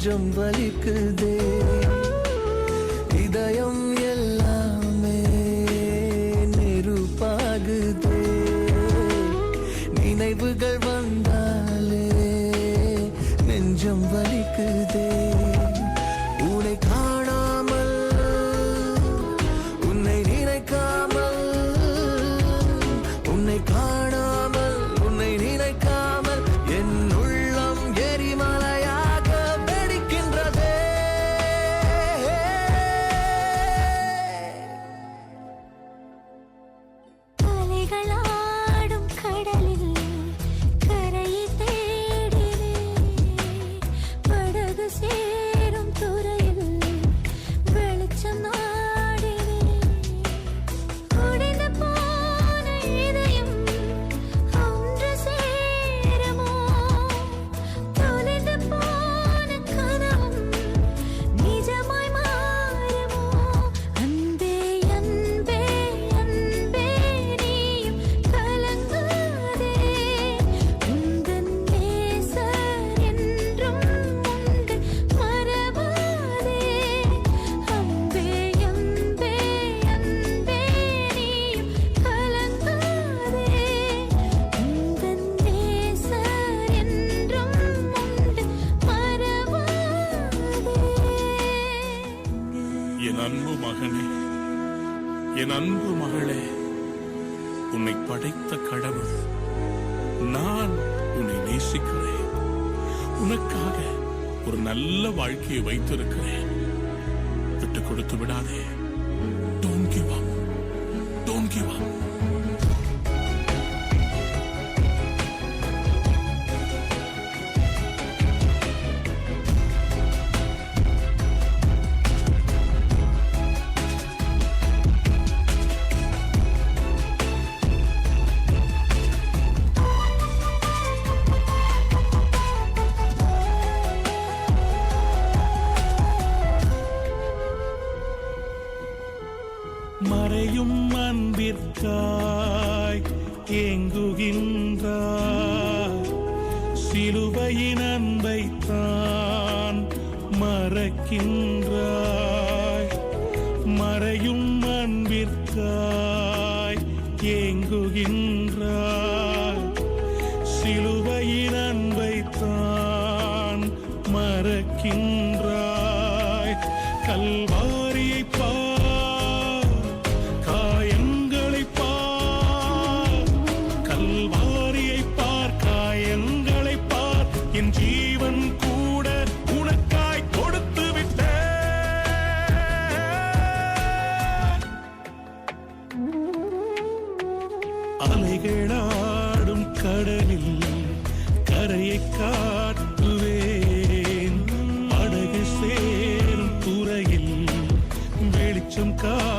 நெஞ்சம் வலிக்குதே. இதயம் எல்லாமே நெருப்பாகுதே. நினைவுகள் வந்தாலே நெஞ்சம் வலிக்குதே. என் அன்பு மகனே என் அன்பு மகளே உன்னை படைத்த கடவுள் நான் உன்னை நேசிக்கிறேன். உனக்காக ஒரு நல்ல வாழ்க்கையை வைத்திருக்கிறேன். விட்டு கொடுத்து விடாதே. மறையும் அன்பிற்காய் ஏங்குகின்றார் சிலுவையின் அன்பை தான் மறக்கின்றாய். மறையும் அன்பிற்காய் ஏங்குகின்றாய். சிலுவையின் அன்பை தான் மறக்கின்றாய். கல்வாரியை பா என் ஜீவன் கூட உனக்காய் கொடுத்து விட்ட அலைகளாடும் கடலில் கரையை காட்டுவேன். படகு சேரும் துறையில் வெளிச்சம் கா